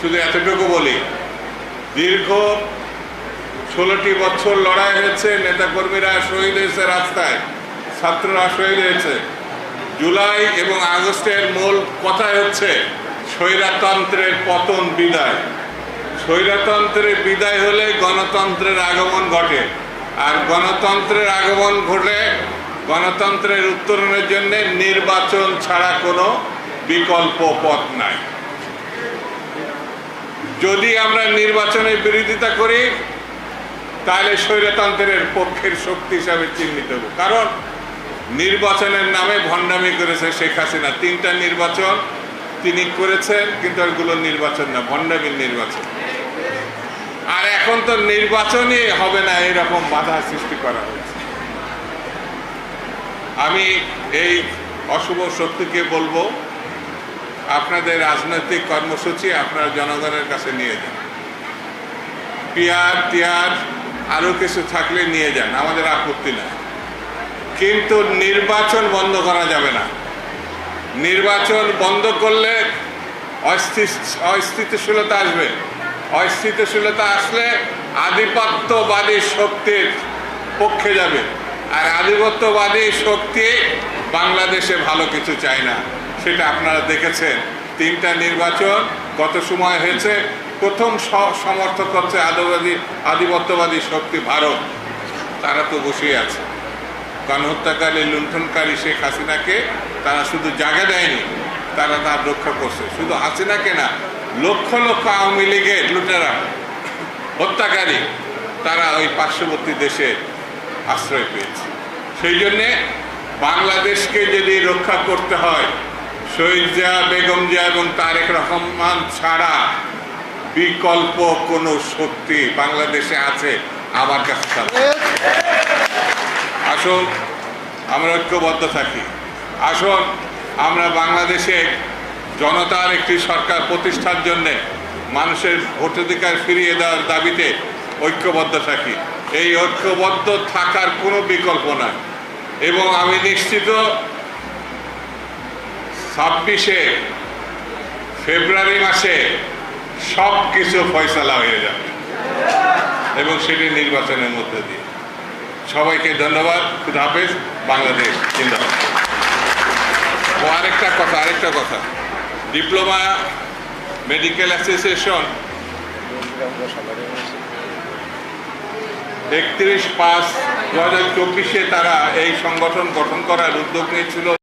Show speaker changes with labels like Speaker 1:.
Speaker 1: শুধু এতটুকু বলি, দীর্ঘ ষোলোটি বছর লড়াই হয়েছে, নেতাকর্মীরা শহীদ হয়েছে রাস্তায়, ছাত্ররা শহীদ হয়েছে। জুলাই এবং আগস্টের মূল কথা হচ্ছে স্বৈরাতন্ত্রের পতন বিদায়। স্বৈরাতন্ত্রের বিদায় হলে গণতন্ত্রের আগমন ঘটে। আর গণতন্ত্রের আগমন ঘটে গণতন্ত্রের উত্তরণের জন্য নির্বাচন ছাড়া কোনো বিকল্প পথ নাই। যদি আমরা নির্বাচনের বিরোধিতা করি, তাহলে স্বৈরতন্ত্রের পক্ষের শক্তি হিসাবে চিহ্নিত হব। কারণ নির্বাচনের নামে ভণ্ডামি করেছে শেখ হাসিনা। তিনটা নির্বাচন তিনি করেছেন, কিন্তু ওইগুলো নির্বাচন না, ভণ্ডামির নির্বাচন। আর এখন তো নির্বাচনই হবে না এরকম বাধা সৃষ্টি করা হয়েছে। আমি এই অশুভ শক্তিকে বলব আপনাদের রাজনৈতিক কর্মসূচি আপনারা জনগণের কাছে নিয়ে যান। পিয়ার টিয়ার আরও কিছু থাকলে নিয়ে যান, আমাদের আপত্তি নাই। কিন্তু নির্বাচন বন্ধ করা যাবে না। নির্বাচন বন্ধ করলে অস্থি- অস্থিতিশীলতা আসবে। অস্থিতিশীলতা আসলে আধিপত্যবাদী শক্তির পক্ষে যাবে। আর আধিপত্যবাদী শক্তি বাংলাদেশে ভালো কিছু চায় না। সেটা আপনারা দেখেছেন। তিনটা নির্বাচন কত সময় হয়েছে? প্রথম সমর্থক হচ্ছে আদিবাদী আধিপত্যবাদী শক্তি ভারত। তারা তো বসেই আছে। গণহত্যাকারী, লুণ্ঠনকারী শেখ হাসিনাকে তারা শুধু জায়গা দেয়নি, তারা তার রক্ষা করছে। শুধু হাসিনাকে না, লক্ষ লক্ষ আওয়ামী লীগের লুটেরা, হত্যাকারী, তারা ওই পার্শ্ববর্তী দেশে আশ্রয় পেয়েছে। সেই জন্যে বাংলাদেশকে যদি রক্ষা করতে হয় জিয়া বেগম জিয়া এবং তারেক রহমান ছাড়া বিকল্প কোনো শক্তি বাংলাদেশে আছে আমার কাছে। আসুন, আমরা ঐক্যবদ্ধ থাকি। আসুন, আমরা বাংলাদেশে জনতার একটি সরকার প্রতিষ্ঠার জন্যে মানুষের ভোটাধিকার ফিরিয়ে দেওয়ার দাবিতে ঐক্যবদ্ধ থাকি। এই ঐক্যবদ্ধ থাকার কোনো বিকল্প নাই। এবং আমি নিশ্চিত ছাব্বিশে ফেব্রুয়ারি মাসে সব কিছু ফয়সালা হয়ে যাবে। এবং সেটি নির্বাচনের মধ্যে দিয়ে। সবাইকে ধন্যবাদ, খুদা হাফেজ, বাংলাদেশ জিন্দাবাদ। ও আরেকটা কথা আরেকটা কথা। ডিপ্লোমা মেডিকেল অ্যাসোসিয়েশন একত্রিশ পাঁচ দু চব্বিশে তারা এই সংগঠন গঠন করার উদ্যোগ নিয়েছিল।